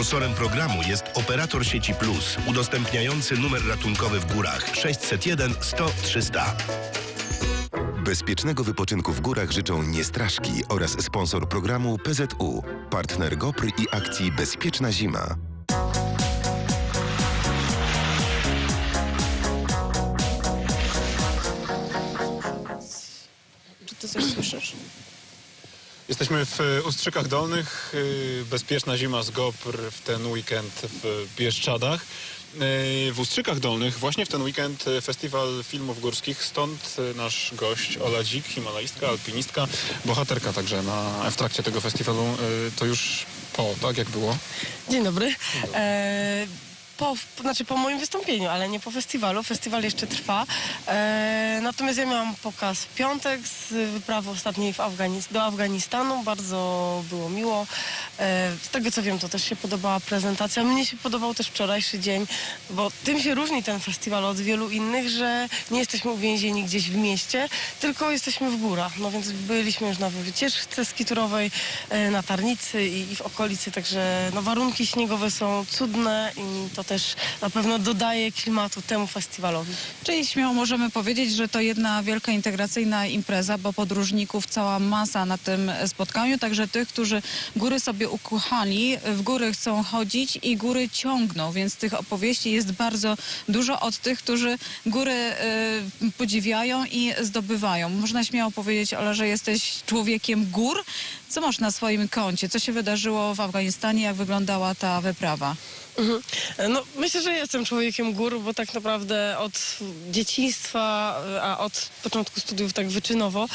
Sponsorem programu jest operator sieci Plus, udostępniający numer ratunkowy w górach 601 100 300. Bezpiecznego wypoczynku w górach życzą Niestraszki oraz sponsor programu PZU, partner GOPR i akcji Bezpieczna Zima. Czy ty coś słyszysz? Jesteśmy w e, Ustrzykach Dolnych. e, Bezpieczna zima z GOPR w ten weekend w Bieszczadach. E, W Ustrzykach Dolnych właśnie w ten weekend festiwal filmów górskich. Stąd nasz gość Ola Dzik, himalaistka, alpinistka, bohaterka także na, w trakcie tego festiwalu. To już po, tak jak było? Dzień dobry. E, po, znaczy po moim wystąpieniu, ale nie po festiwalu. Festiwal jeszcze trwa. E, natomiast ja miałam pokaz w piątek z wyprawy ostatniej w do Afganistanu. Bardzo było miło. E, z tego co wiem, to też się podobała prezentacja. Mnie się podobał też wczorajszy dzień, bo tym się różni ten festiwal od wielu innych, że nie jesteśmy uwięzieni gdzieś w mieście, tylko jesteśmy w górach. No więc byliśmy już na wycieczce skiturowej, e, na Tarnicy i, i w okolicy, także no, warunki śniegowe są cudne i to też na pewno dodaje klimatu temu festiwalowi. Czyli śmiało możemy powiedzieć, że to jedna wielka integracyjna impreza, bo podróżników cała masa na tym spotkaniu, także tych, którzy góry sobie ukuchali, w góry chcą chodzić i góry ciągną, więc tych opowieści jest bardzo dużo od tych, którzy góry y, podziwiają i zdobywają. Można śmiało powiedzieć, Ola, że jesteś człowiekiem gór. Co masz na swoim koncie? Co się wydarzyło w Afganistanie? Jak wyglądała ta wyprawa? Mhm. No, myślę, że jestem człowiekiem gór, bo tak naprawdę od dzieciństwa, a od początku studiów tak wyczynowo e,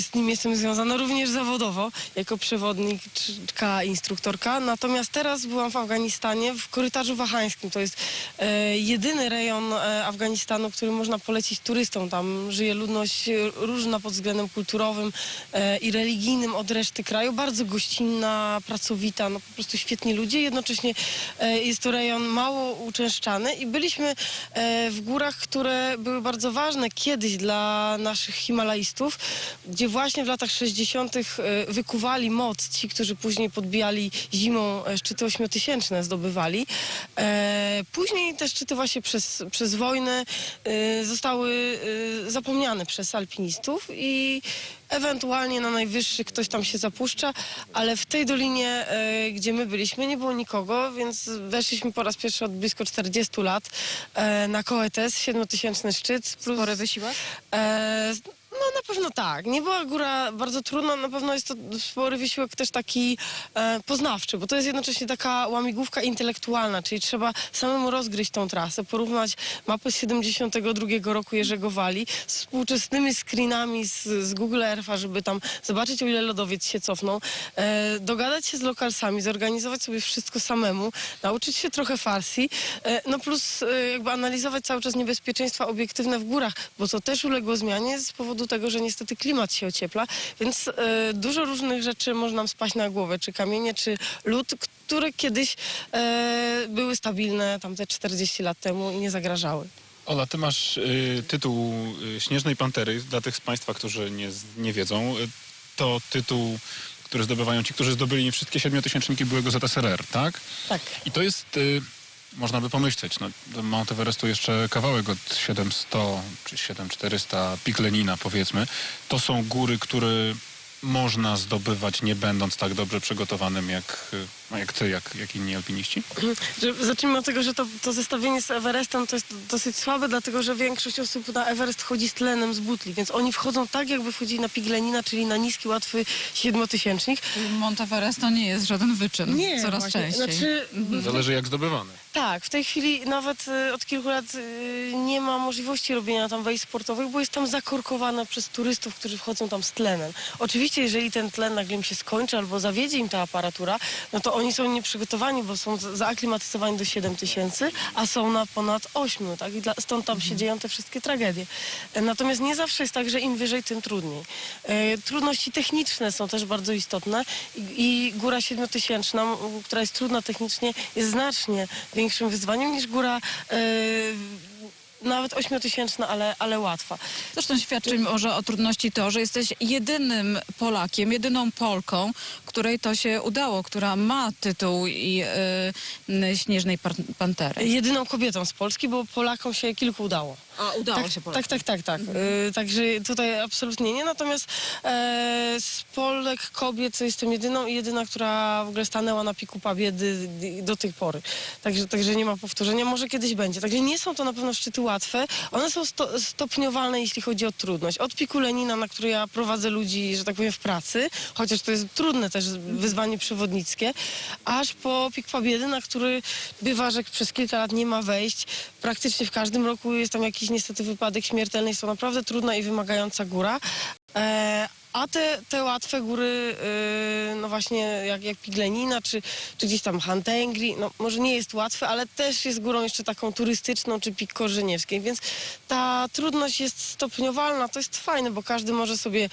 z nim jestem związana również zawodowo, jako przewodniczka, instruktorka. Natomiast teraz byłam w Afganistanie, w korytarzu wahańskim. To jest e, jedyny rejon e, Afganistanu, który można polecić turystom. Tam żyje ludność e, różna pod względem kulturowym e, i religijnym od reszty kraju. Bardzo gościnna, pracowita, no po prostu świetni ludzie. Jednocześnie e, jest to rejon mało uczęszczany i byliśmy e, w górach, które były bardzo ważne kiedyś dla naszych himalaistów, gdzie właśnie w latach 60. e, wykuwali moc ci, którzy później podbijali zimą szczyty ośmiotysięczne, zdobywali. Później te szczyty właśnie przez, przez wojnę zostały zapomniane przez alpinistów i ewentualnie na najwyższy ktoś tam się zapuszcza, ale w tej dolinie, e, gdzie my byliśmy, nie było nikogo, więc weszliśmy po raz pierwszy od blisko 40 lat e, na Koetes, 7000 szczyt. Plus, Spory wysiłek? E, pewno tak. Nie była góra bardzo trudna, na pewno jest to spory wysiłek też taki e, poznawczy, bo to jest jednocześnie taka łamigłówka intelektualna, czyli trzeba samemu rozgryźć tą trasę, porównać mapę z 72 roku Jerzego Wali z współczesnymi screenami z, z Google Earth'a, żeby tam zobaczyć o ile lodowiec się cofnął, e, dogadać się z lokalsami, zorganizować sobie wszystko samemu, nauczyć się trochę farsi, e, no plus e, jakby analizować cały czas niebezpieczeństwa obiektywne w górach, bo to też uległo zmianie z powodu tego, że niestety klimat się ociepla, więc e, dużo różnych rzeczy może nam spaść na głowę, czy kamienie, czy lód, które kiedyś e, były stabilne tam te 40 lat temu i nie zagrażały. Ola, ty masz y, tytuł Śnieżnej Pantery. Dla tych z Państwa, którzy nie, nie wiedzą, to tytuł, który zdobywają ci, którzy zdobyli wszystkie siedmiotysięczniki byłego ZSRR, tak? Tak. I to jest, y, można by pomyśleć, no, do Mount Everestu jeszcze kawałek od 700 czy 7400 pik Lenina powiedzmy. To są góry, które można zdobywać nie będąc tak dobrze przygotowanym jak, no, jak ty, jak, jak inni alpiniści? Że, zacznijmy od tego, że to, to zestawienie z Everestem to jest dosyć słabe, dlatego że większość osób na Everest chodzi z tlenem z butli, więc oni wchodzą tak, jakby wchodzili na Piglenina, czyli na niski, łatwy siedmiotysięcznik. Monteverest to nie jest żaden wyczyn. Coraz właśnie. częściej. Znaczy, Zależy jak zdobywany. Tak, w tej chwili nawet y, od kilku lat y, nie ma możliwości robienia tam wejść sportowych, bo jest tam zakorkowane przez turystów, którzy wchodzą tam z tlenem. Oczywiście, jeżeli ten tlen nagle im się skończy albo zawiedzie im ta aparatura, no to oni są nieprzygotowani, bo są za- zaaklimatyzowani do 7 tysięcy, a są na ponad 8, tak? I dla, stąd tam się dzieją te wszystkie tragedie. Natomiast nie zawsze jest tak, że im wyżej, tym trudniej. E, trudności techniczne są też bardzo istotne i, i góra siedmiotysięczna, m, która jest trudna technicznie, jest znacznie większym wyzwaniem niż góra e, nawet ośmiotysięczna, ale, ale łatwa. Zresztą świadczy może o trudności to, że jesteś jedynym Polakiem, jedyną Polką, której to się udało, która ma tytuł i y, Śnieżnej Pan- Pantery. Jedyną kobietą z Polski, bo Polakom się kilku udało. A udało tak, się Polakom. tak, tak, tak, tak. Y, także tutaj absolutnie nie. Natomiast e, z Polek kobiet jestem jedyną i jedyna, która w ogóle stanęła na piku pabiedy do tej pory. Także, także nie ma powtórzenia. Może kiedyś będzie. Także nie są to na pewno szczyty łatwe. One są sto, stopniowalne, jeśli chodzi o trudność. Od piku Lenina, na który ja prowadzę ludzi, że tak powiem, w pracy, chociaż to jest trudne też wyzwanie przewodnickie, aż po pik Pabiedy, na który bywa, że przez kilka lat nie ma wejść. Praktycznie w każdym roku jest tam jakiś niestety wypadek śmiertelny. Jest to naprawdę trudna i wymagająca góra. E, a te, te łatwe góry, y, no właśnie jak, jak Piglenina, czy, czy gdzieś tam Hantengri, no może nie jest łatwe, ale też jest górą jeszcze taką turystyczną, czy Pik Korzeniewskiej, więc ta trudność jest stopniowalna, to jest fajne, bo każdy może sobie,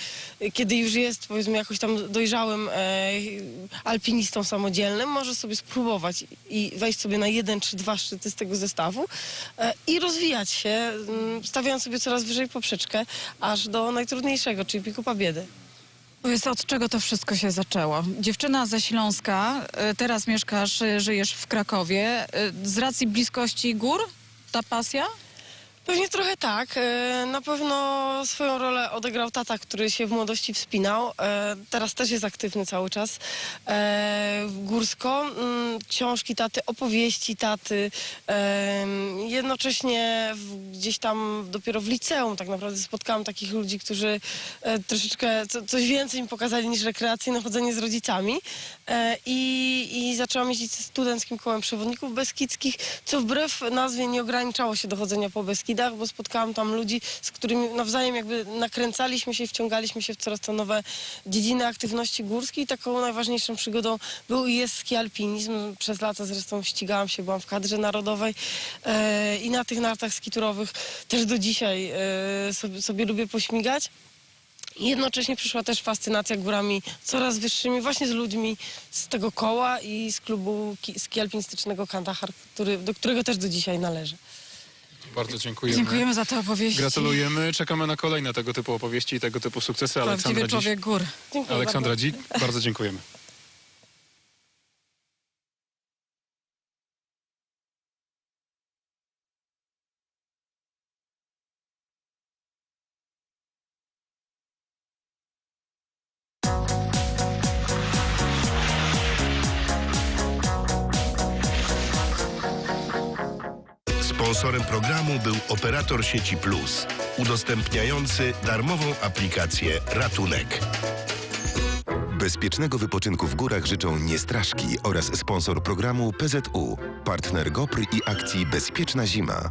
kiedy już jest powiedzmy jakoś tam dojrzałym e, alpinistą samodzielnym, może sobie spróbować i wejść sobie na jeden czy dwa szczyty z tego zestawu e, i rozwijać się, stawiając sobie coraz wyżej poprzeczkę, aż do najtrudniejszego, czyli Piku Pabiedy. Powiedz, od czego to wszystko się zaczęło? Dziewczyna ze Śląska, y, teraz mieszkasz, y, żyjesz w Krakowie. Y, Z racji bliskości gór ta pasja? Pewnie trochę tak. E, Na pewno swoją rolę odegrał tata, który się w młodości wspinał. E, Teraz też jest aktywny cały czas. E, Górsko, mm, książki taty, opowieści taty. Jednocześnie gdzieś tam dopiero w liceum tak naprawdę spotkałam takich ludzi, którzy troszeczkę co, coś więcej mi pokazali niż rekreacyjne chodzenie z rodzicami. I, I zaczęłam jeździć studenckim kołem przewodników beskidzkich, co wbrew nazwie nie ograniczało się do chodzenia po Beskidach, bo spotkałam tam ludzi, z którymi nawzajem jakby nakręcaliśmy się i wciągaliśmy się w coraz to nowe dziedziny aktywności górskiej. I taką najważniejszą przygodą był i jest ski alpinizm. Przez lata zresztą ścigałam się, byłam w kadrze narodowej e, i na tych nartach skiturowych też do dzisiaj e, sobie, sobie lubię pośmigać. I Jednocześnie przyszła też fascynacja górami coraz wyższymi, właśnie z ludźmi z tego koła i z klubu ki- ski alpinistycznego Kandahar, który, do którego też do dzisiaj należy. Bardzo dziękujemy. Dziękujemy za te opowieści. Gratulujemy. Czekamy na kolejne tego typu opowieści i tego typu sukcesy. Prawdziwy Aleksandra, Dziś, człowiek gór. Dziękuję Aleksandra bardzo. Dzik, bardzo dziękujemy. Sponsorem programu był operator sieci Plus, udostępniający darmową aplikację Ratunek. Bezpiecznego wypoczynku w górach życzą Niestraszki oraz sponsor programu PZU, partner GOPR i akcji Bezpieczna Zima.